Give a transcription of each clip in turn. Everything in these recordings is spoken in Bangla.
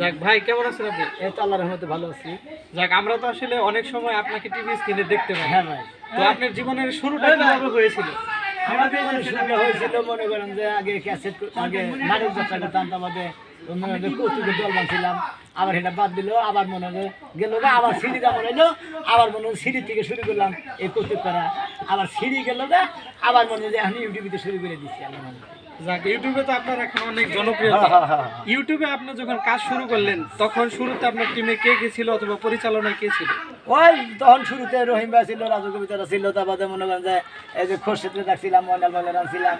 যাক ভাই কেমন আছেন আপনি? এই তো আল্লাহর রহমতে ভালো আছি। যাক আমরা তো আসলে অনেক সময় আপনাকে টিভি স্ক্রিনে দেখতে পাই। হ্যাঁ ভাই। তো আপনার জীবনের শুরুটা কীভাবে হয়েছিল? আমাদের মানে হয়েছিল মনে করেন যে আগে ক্যাসেট আগে নাটক যাত্রা করতাম মনে হয় যে কৌতুকের দল বানছিলাম। আবার এটা বাদ দিল আবার মনে হয় গেল আবার সিঁড়িটা মনে হলো আবার মনে হয় সিঁড়ি থেকে শুরু করলাম এই কৌতুক করা। আবার সিঁড়ি গেল গা, আবার মনে হয় যে এখন ইউটিউবিতে শুরু করে দিচ্ছি আল্লাহ মনে যাক ইউটিউবে তো আপনার এখন অনেক জনপ্রিয়তা। হ্যাঁ। ইউটিউবে আপনি যখন কাজ শুরু করলেন তখন শুরুতে আপনার টিমে কে কে ছিল অথবা পরিচালনায় কে ছিল? ওই তখন শুরুতে রহিম ভাই ছিল, রাজু কবিতারা ছিল, তারপরে মনে করেন যে এই যে খোরশেদে রাখছিলাম ময়নাল ভাইয়ের আনছিলাম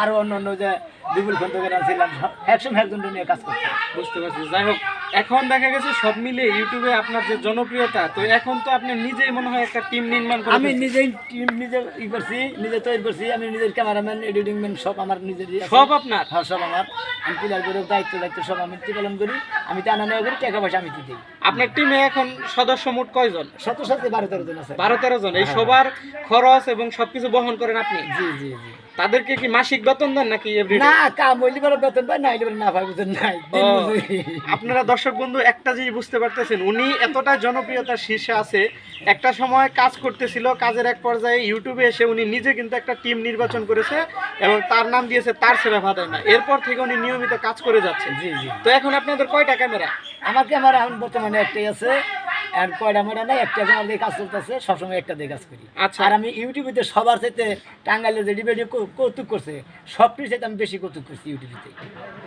আরও অন্য অন্য যে বিপুল খন্দকের আনছিলাম একসঙ্গে একজন নিয়ে কাজ করতাম। বুঝতে পারছি। যাই হোক এখন দেখা গেছে সব মিলে ইউটিউবে আপনার যে জনপ্রিয়তা তো এখন তো আপনি নিজেই মনে হয় একটা টিম নির্মাণ করে আমি নিজেই টিম নিজে ই করছি নিজে তৈরি করছি আমি নিজের ক্যামেরাম্যান এডিটিং ম্যান সব আমার নিজেরই আছে। সব আপনার? হ্যাঁ সব আমার। আমি পিলার করে দায়িত্ব দায়িত্ব সব আমি পালন করি আমি টানা নেওয়া করি টাকা পয়সা আমি দিই। আপনার টিমে এখন সদস্য মোট কয়জন? শত শত বারো তেরো জন আছে। বারো তেরো জন। এই সবার খরচ এবং সবকিছু বহন করেন আপনি? জি জি জি। তাদেরকে কি মাসিক বেতন দেন নাকি না কাম হইলে পরে বেতন পাই না হইলে না পাই বেতন নাই। আপনারা দর্শক বন্ধু একটা জিনিস বুঝতে পারতেছেন উনি এতটা জনপ্রিয়তার শীর্ষে আছে একটা সময় কাজ করতেছিল কাজের এক পর্যায়ে ইউটিউবে এসে উনি নিজে কিন্তু একটা টিম নির্বাচন করেছে এবং তার নাম দিয়েছে তার সেরা ভাদায় না এরপর থেকে উনি নিয়মিত কাজ করে যাচ্ছে জি জি। তো এখন আপনাদের কয়টা ক্যামেরা? আমার ক্যামেরা এখন বর্তমানে একটাই আছে আর কয়টা ক্যামেরা নাই একটা দিয়ে কাজ চলতেছে সবসময় একটা দিয়ে কাজ করি। আচ্ছা। আর আমি ইউটিউবেতে সবার সাথে টাঙ্গাইলে যে ডিবেটে কৌতুক করছে সবটির সাথে আমি বেশি কৌতুক করছি ইউটিউবেতে।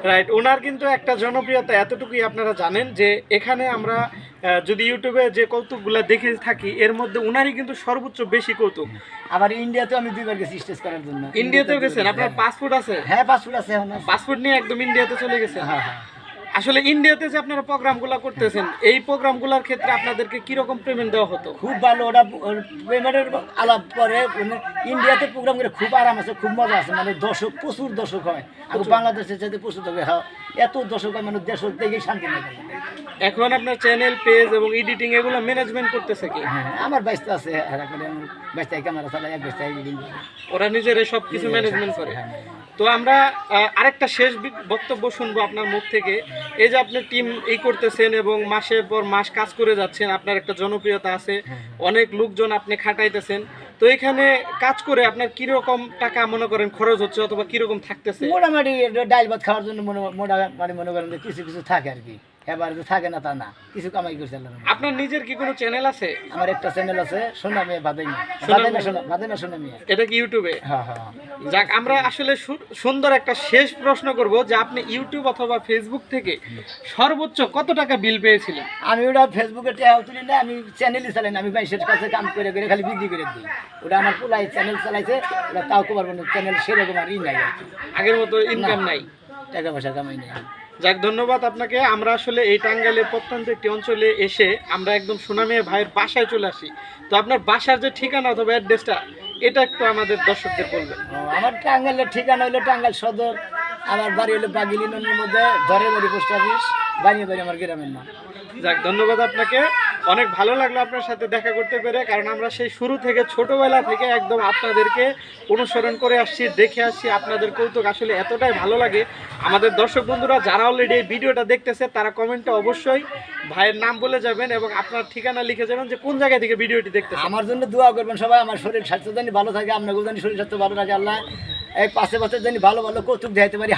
রাইট ওনার কিন্তু একটা জনপ্রিয়তা এতটুকুই আপনারা জানেন যে এখানে আমরা যদি ইউটিউবে যে কৌতুকগুলো দেখে থাকি এর মধ্যে ওনারই কিন্তু সর্বোচ্চ বেশি কৌতুক। আবার ইন্ডিয়াতেও আমি দুইবার গেছি স্টেজ করার জন্য। ইন্ডিয়াতেও গেছেন? আপনার পাসপোর্ট আছে? হ্যাঁ পাসপোর্ট আছে পাসপোর্ট নিয়ে একদম ইন্ডিয়াতে চলে গেছে হ্যাঁ হ্যাঁ। আসলে ইন্ডিয়াতে যে আপনারা প্রোগ্রামগুলো করতেছেন এই প্রোগ্রামগুলোর ক্ষেত্রে আপনাদেরকে কীরকম পেমেন্ট দেওয়া হতো? খুব ভালো ওরা পেমেন্টের আলাপ পরে মানে ইন্ডিয়াতে প্রোগ্রাম করে খুব আরাম আছে খুব মজা আছে। মানে দর্শক প্রচুর দর্শক হয়। আর বাংলাদেশের সাথে প্রচুর দর্শক হয় এত দর্শক হয় মানে দেশ দেখেই শান্তি লাগে এখন আপনার চ্যানেল পেজ এবং এডিটিং এগুলো ম্যানেজমেন্ট করতেছে কি? হ্যাঁ আমার ব্যস্ত আছে আমার ক্যামেরা চালাই এক এডিটিং ওরা নিজেরাই সব কিছু ম্যানেজমেন্ট করে। হ্যাঁ, তো আমরা আরেকটা শেষ বক্তব্য শুনব আপনার মুখ থেকে। এই যে আপনি টিম এই করতেছেন এবং মাসের পর মাস কাজ করে যাচ্ছেন, আপনার একটা জনপ্রিয়তা আছে, অনেক লোকজন আপনি খাটাইতেছেন। তো এখানে কাজ করে আপনার কীরকম টাকা মনে করেন খরচ হচ্ছে অথবা কীরকম থাকতেছে? মোটামুটি ডাইল ভাত খাওয়ার জন্য মনে মোটামুটি মনে করেন যে কিছু কিছু থাকে আর কি। এবার থাকে না তা না কিছু কামাই করছে আপনার নিজের কি কোনো চ্যানেল আছে? আমার একটা চ্যানেল আছে সোনা মেয়ে বাদাই না সোনা বাদাই না সোনা বাদাই মেয়ে। এটা কি ইউটিউবে হ্যাঁ হ্যাঁ। যাক আমরা আসলে সুন্দর একটা শেষ প্রশ্ন করব যে আপনি ইউটিউব অথবা ফেসবুক থেকে সর্বোচ্চ কত টাকা বিল পেয়েছিলেন? আমি ওটা ফেসবুকে টেহাও তুলি না আমি চ্যানেলই চালাই না আমি বাইশের কাছে কাম করে করে খালি বিক্রি করে দিই। ওটা আমার পোলাই চ্যানেল চালাইছে ওটা তাও কবার চ্যানেল সেরকম আর ই নাই আগের মতো ইনকাম নাই। টাকা পয়সা কামাই নাই। যাক ধন্যবাদ আপনাকে। আমরা আসলে এই টাঙ্গাইলে প্রত্যন্ত একটি অঞ্চলে এসে আমরা একদম সুনামিয়ে ভাইয়ের বাসায় চলে আসি। তো আপনার বাসার যে ঠিকানা অথবা অ্যাড্রেসটা এটা একটু আমাদের দর্শকদের বলবেন। আমার টাঙ্গাইলের ঠিকানা হলো টাঙ্গাইল সদর। আমার বাড়ি হলো বাগিলি নদীর মধ্যে ধরে বাড়ি পোস্ট অফিস বানিয়ে বাড়ি আমার গ্রামের নাম। যাক ধন্যবাদ আপনাকে। অনেক ভালো লাগল আপনার সাথে দেখা করতে পেরে, কারণ আমরা সেই শুরু থেকে ছোটবেলা থেকে একদম আপনাদেরকে অনুসরণ করে আসছি, দেখে আসছি আপনাদের কৌতুক। আসলে এতটাই ভালো লাগে। আমাদের দর্শক বন্ধুরা, যারা অলরেডি এই ভিডিওটা দেখতেছে, তারা কমেন্টে অবশ্যই ভাইয়ের নাম বলে যাবেন এবং আপনার ঠিকানা লিখে যাবেন যে কোন জায়গা থেকে ভিডিওটি দেখতে আমার জন্য দোয়া করবেন সবাই, আমার শরীর স্বাস্থ্য জানি ভালো থাকে আপনার জানি শরীর স্বাস্থ্য ভালো থাকে, আল্লাহ। এক পাশে পাশে জানি ভালো ভালো কৌতুক দেখাতে পারি।